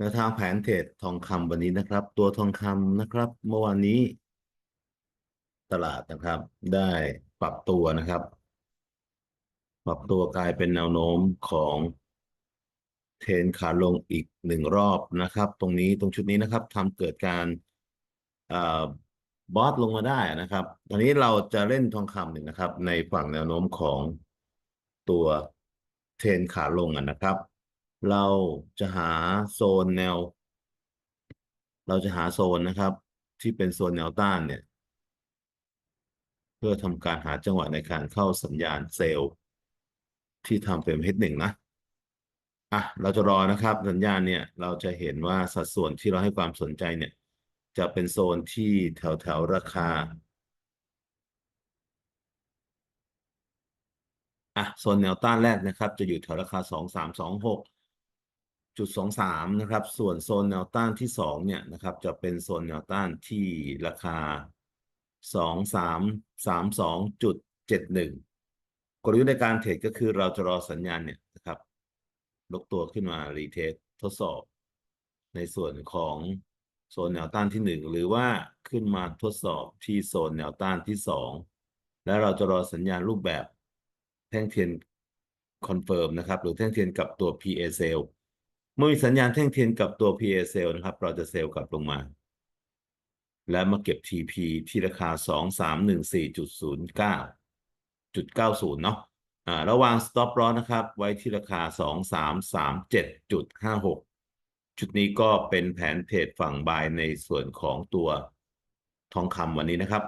แนวทางแผนเทรดทองคำวันนี้นะครับ ตัวทองคำนะครับ เมื่อวานนี้ ตลาดนะครับ ได้ปรับตัวนะครับ ปรับตัวกลายเป็นแนวโน้มของเทรนขาลงอีกหนึ่งรอบนะครับ ตรงนี้ตรงชุดนี้นะครับทำเกิดการอบอสลงมาได้นะครับ ตอนนี้เราจะเล่นทองคำหนึ่งนะครับ ในฝั่งแนวโน้มของตัวเทรนขาลงนะครับ เราจะหาโซนแนว เราจะหาโซนนะครับ ที่เป็นโซนแนวต้านเนี่ย เพื่อทำการหาจังหวะในการเข้าสัญญาณเซลล์ ที่ทำเป็น H1 นะอะเราจะรอนะครับ สัญญาณเนี่ยเราจะเห็นว่าสัดส่วนที่เราให้ความสนใจเนี่ย จะเป็นโซนที่แถวแถวราคาอะโซนแนวต้านแรกนะครับ จะอยู่แถวราคาสองสามสองหก จุดสองสามนะครับ ส่วนโซนแนวต้านที่สองเนี่ยนะครับ จะเป็นโซนแนวต้านที่ราคาสองสามสามสองจุดเจ็ดหนึ่งกลยุทธ์ในการเทรดก็คือเราจะรอสัญญาณเนี่ยนะครับลกตัวขึ้นมารีเทสทดสอบ ในส่วนของโซนแนวต้านที่หนึ่งหรือว่าขึ้นมาทดสอบที่โซนแนวต้านที่สองและเราจะรอสัญญาณรูปแบบแท่งเทียนคอนเฟิร์มนะครับ หรือแท่งเทียนกับตัว PA sell เมื่อมีสัญญาณแท่งเทียนกับตัว PA sell นะครับ เราจะเซลล์กลับลงมา และมาเก็บ TP ที่ราคา 2314.09จุด90 เนาะอ่าระวาง stop loss นะครับ ไว้ที่ราคา 2337.56จุดนี้ก็เป็นแผนเทรดฝั่งบายในส่วนของตัวทองคำวันนี้นะครับ